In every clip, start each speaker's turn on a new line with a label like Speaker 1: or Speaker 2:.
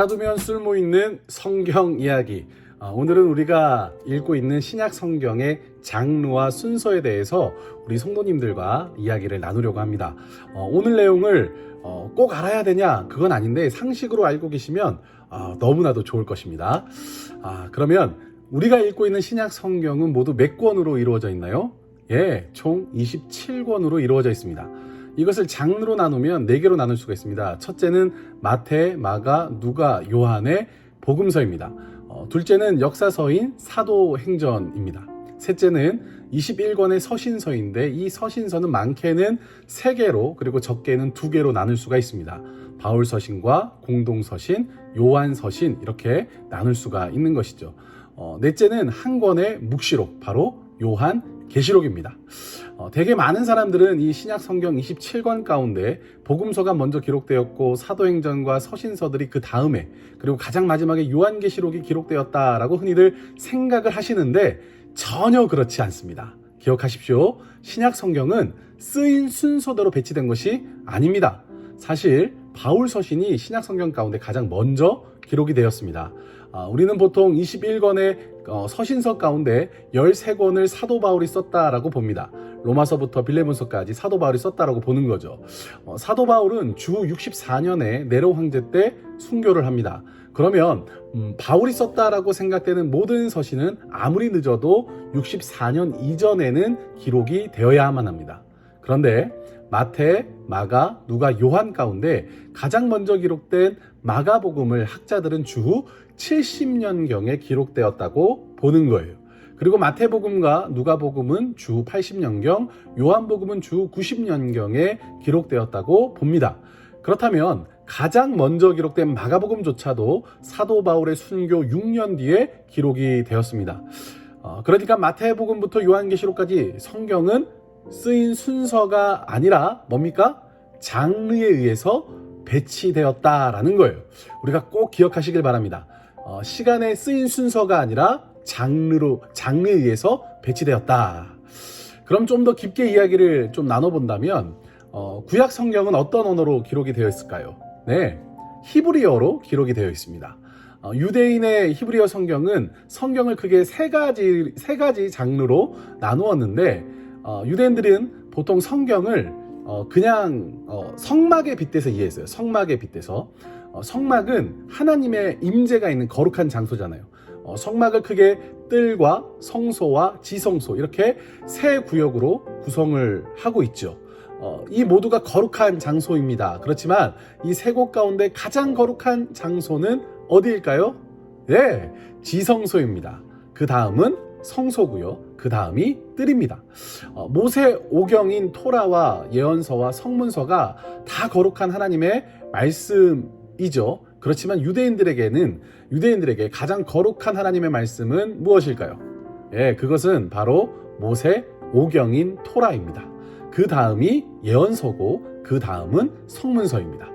Speaker 1: 알아두면 쓸모 있는 성경 이야기. 아, 오늘은 우리가 읽고 있는 신약 성경의 장르와 순서에 대해서 우리 성도님들과 이야기를 나누려고 합니다. 어, 오늘 내용을 어, 꼭 알아야 되냐? 그건 아닌데 상식으로 알고 계시면 아, 너무나도 좋을 것입니다. 아, 그러면 우리가 읽고 있는 신약 성경은 모두 몇 권으로 이루어져 있나요? 예, 총 27권으로 이루어져 있습니다. 이것을 장르로 나누면 4개로 나눌 수가 있습니다. 첫째는 마태, 마가, 누가, 요한의 복음서입니다. 어, 둘째는 역사서인 사도행전입니다. 셋째는 21권의 서신서인데 이 서신서는 많게는 3개로 그리고 적게는 2개로 나눌 수가 있습니다. 바울 서신과 공동 서신, 요한 서신 이렇게 나눌 수가 있는 것이죠. 어, 넷째는 한 권의 묵시록, 바로 요한 계시록입니다. 어, 되게 많은 사람들은 이 신약 성경 27권 가운데 복음서가 먼저 기록되었고 사도행전과 서신서들이 그 다음에 그리고 가장 마지막에 요한계시록이 기록되었다라고 흔히들 생각을 하시는데 전혀 그렇지 않습니다. 기억하십시오. 신약 성경은 쓰인 순서대로 배치된 것이 아닙니다. 사실 바울 서신이 신약 성경 가운데 가장 먼저 기록이 되었습니다. 아, 우리는 보통 21권의 어, 서신서 가운데 13권을 사도 바울이 썼다라고 봅니다. 로마서부터 빌레몬서까지 사도 바울이 썼다라고 보는 거죠. 어, 사도 바울은 주 64년에 네로 황제 때 순교를 합니다. 그러면 음, 바울이 썼다라고 생각되는 모든 서신은 아무리 늦어도 64년 이전에는 기록이 되어야만 합니다. 그런데 마태, 마가, 누가, 요한 가운데 가장 먼저 기록된 마가복음을 학자들은 주 70년경에 기록되었다고 보는 거예요. 그리고 마태복음과 누가복음은 주 80년경, 요한복음은 주 90년경에 기록되었다고 봅니다. 그렇다면 가장 먼저 기록된 마가복음조차도 사도 바울의 순교 6년 뒤에 기록이 되었습니다. 어, 그러니까 마태복음부터 요한계시록까지 성경은 쓰인 순서가 아니라 뭡니까? 장르에 의해서 배치되었다라는 거예요. 우리가 꼭 기억하시길 바랍니다. 어, 시간에 쓰인 순서가 아니라 장르로 장르에 의해서 배치되었다. 그럼 좀 더 깊게 이야기를 좀 나눠본다면 어, 구약 성경은 어떤 언어로 기록이 되어 있을까요? 네, 히브리어로 기록이 되어 있습니다. 어, 유대인의 히브리어 성경은 성경을 크게 세 가지 세 가지 장르로 나누었는데 어, 유대인들은 보통 성경을 어, 그냥 어, 성막에 빗대서 이해했어요. 성막에 빗대서 어, 성막은 하나님의 임재가 있는 거룩한 장소잖아요. 어, 성막을 크게 뜰과 성소와 지성소 이렇게 세 구역으로 구성을 하고 있죠. 어, 이 모두가 거룩한 장소입니다. 그렇지만 이 세 곳 가운데 가장 거룩한 장소는 어디일까요? 네, 지성소입니다. 그 다음은 성소고요. 그 다음이 뜰입니다. 어, 모세 오경인 토라와 예언서와 성문서가 다 거룩한 하나님의 말씀이죠. 그렇지만 유대인들에게는 유대인들에게 가장 거룩한 하나님의 말씀은 무엇일까요? 예, 그것은 바로 모세 오경인 토라입니다. 그 다음이 예언서고 그 다음은 성문서입니다.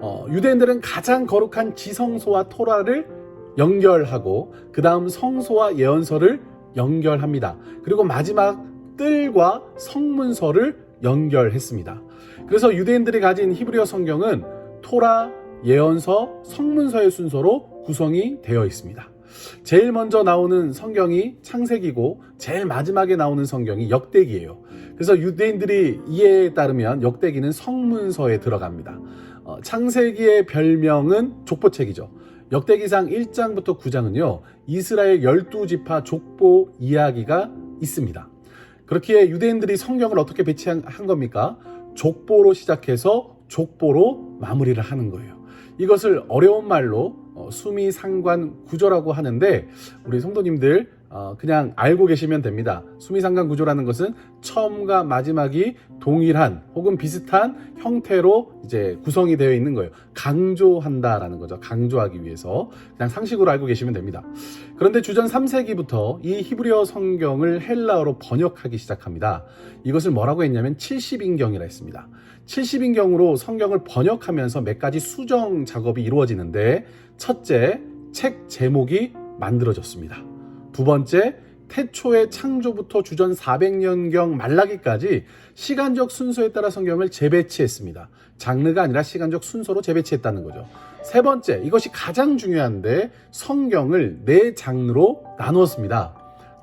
Speaker 1: 어, 유대인들은 가장 거룩한 지성소와 토라를 연결하고 그 다음 성소와 예언서를 연결합니다. 그리고 마지막 뜰과 성문서를 연결했습니다. 그래서 유대인들이 가진 히브리어 성경은 토라, 예언서, 성문서의 순서로 구성이 되어 있습니다. 제일 먼저 나오는 성경이 창세기고 제일 마지막에 나오는 성경이 역대기예요. 그래서 유대인들이 이해에 따르면 역대기는 성문서에 들어갑니다. 어, 창세기의 별명은 족보책이죠. 역대기상 1장부터 9장은요, 이스라엘 12지파 족보 이야기가 있습니다. 그렇기에 유대인들이 성경을 어떻게 배치한 겁니까? 족보로 시작해서 족보로 마무리를 하는 거예요. 이것을 어려운 말로 어, 수미 상관 구조라고 하는데 우리 성도님들 어, 그냥 알고 계시면 됩니다. 수미 상관 구조라는 것은 처음과 마지막이 동일한 혹은 비슷한 형태로 이제 구성이 되어 있는 거예요. 강조한다라는 거죠. 강조하기 위해서 그냥 상식으로 알고 계시면 됩니다. 그런데 주전 3세기부터 이 히브리어 성경을 헬라어로 번역하기 시작합니다. 이것을 뭐라고 했냐면 70인경이라 했습니다. 70인경으로 성경을 번역하면서 몇 가지 수정 작업이 이루어지는데 첫째, 책 제목이 만들어졌습니다. 두 번째, 태초의 창조부터 주전 400년경 말라기까지 시간적 순서에 따라 성경을 재배치했습니다. 장르가 아니라 시간적 순서로 재배치했다는 거죠. 세 번째, 이것이 가장 중요한데 성경을 네 장르로 나누었습니다.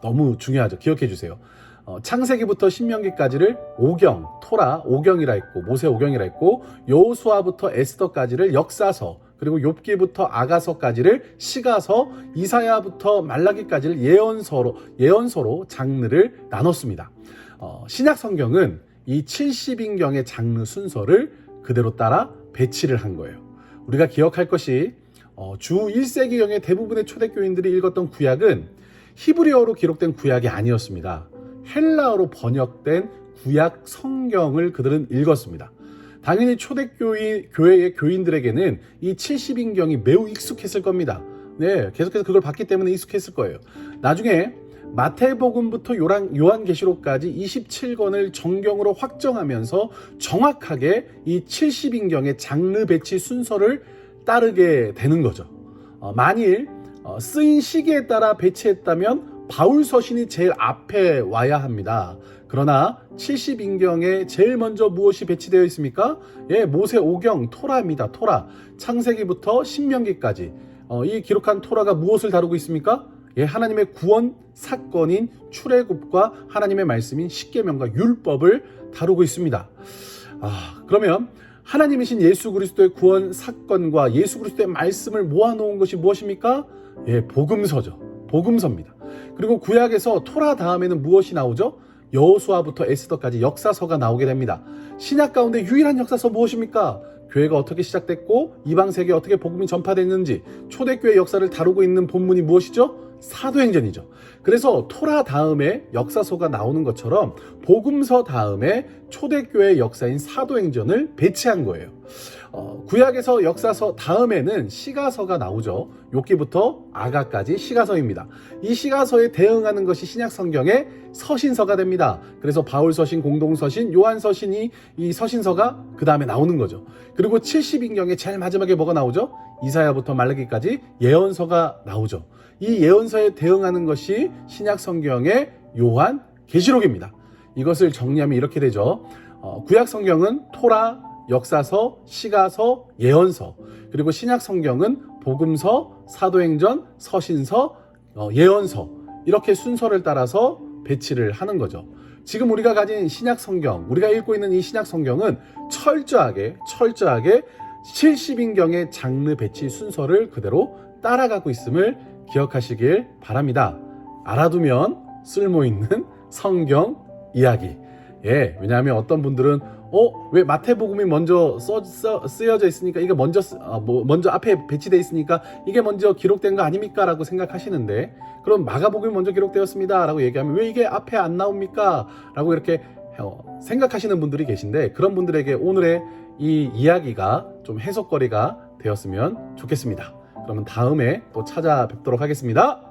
Speaker 1: 너무 중요하죠. 기억해 주세요. 어, 창세기부터 신명기까지를 오경, 토라, 오경이라 했고 모세 오경이라 했고 여호수아부터 에스더까지를 역사서, 그리고 욥기부터 아가서까지를 시가서, 이사야부터 말라기까지를 예언서로 예언서로 장르를 나눴습니다. 어, 신약 성경은 이 70인경의 장르 순서를 그대로 따라 배치를 한 거예요. 우리가 기억할 것이 어, 주 1세기경의 대부분의 초대교인들이 읽었던 구약은 히브리어로 기록된 구약이 아니었습니다. 헬라어로 번역된 구약 성경을 그들은 읽었습니다. 당연히 초대교회 교회의 교인들에게는 이 70인경이 매우 익숙했을 겁니다. 네, 계속해서 그걸 봤기 때문에 익숙했을 거예요. 나중에 마태복음부터 요한, 요한계시록까지 27권을 정경으로 확정하면서 정확하게 이 70인경의 장르 배치 순서를 따르게 되는 거죠. 어, 만일 어, 쓰인 시기에 따라 배치했다면 바울 서신이 제일 앞에 와야 합니다. 그러나 70인경에 제일 먼저 무엇이 배치되어 있습니까? 예, 모세 오경 토라입니다. 토라. 창세기부터 신명기까지 어, 이 기록한 토라가 무엇을 다루고 있습니까? 예, 하나님의 구원 사건인 출애굽과 하나님의 말씀인 십계명과 율법을 다루고 있습니다. 아, 그러면 하나님이신 예수 그리스도의 구원 사건과 예수 그리스도의 말씀을 모아놓은 것이 무엇입니까? 예, 복음서죠. 복음서입니다. 그리고 구약에서 토라 다음에는 무엇이 나오죠? 여호수아부터 에스더까지 역사서가 나오게 됩니다. 신약 가운데 유일한 역사서 무엇입니까? 교회가 어떻게 시작됐고 이방 세계에 어떻게 복음이 전파됐는지 초대교회 역사를 다루고 있는 본문이 무엇이죠? 사도행전이죠. 그래서 토라 다음에 역사서가 나오는 것처럼 복음서 다음에 초대교회 역사인 사도행전을 배치한 거예요. 어, 구약에서 역사서 다음에는 시가서가 나오죠. 욥기부터 아가까지 시가서입니다. 이 시가서에 대응하는 것이 신약 성경의 서신서가 됩니다. 그래서 바울 서신, 공동 서신, 요한 서신이 이 서신서가 그 다음에 나오는 거죠. 그리고 70인경의 제일 마지막에 뭐가 나오죠? 이사야부터 말라기까지 예언서가 나오죠. 이 예언서에 대응하는 것이 신약 성경의 요한 계시록입니다. 이것을 정리하면 이렇게 되죠. 어, 구약 성경은 토라, 역사서, 시가서, 예언서, 그리고 신약 성경은 복음서, 사도행전, 서신서, 어, 예언서 이렇게 순서를 따라서 배치를 하는 거죠. 지금 우리가 가진 신약 성경, 우리가 읽고 있는 이 신약 성경은 철저하게 철저하게 70인경의 장르 배치 순서를 그대로 따라가고 있음을 기억하시길 바랍니다. 알아두면 쓸모 있는 성경 이야기. 예, 왜냐하면 어떤 분들은 어, 왜 마태복음이 먼저 써, 써, 쓰여져 있으니까 이게 먼저 쓰- 아, 뭐 먼저 앞에 배치돼 있으니까 이게 먼저 기록된 거 아닙니까 라고 생각하시는데 그럼 마가복음이 먼저 기록되었습니다 라고 얘기하면 왜 이게 앞에 안 나옵니까 라고 이렇게 어, 생각하시는 분들이 계신데 그런 분들에게 오늘의 이 이야기가 좀 해석거리가 되었으면 좋겠습니다. 그러면 다음에 또 찾아뵙도록 하겠습니다.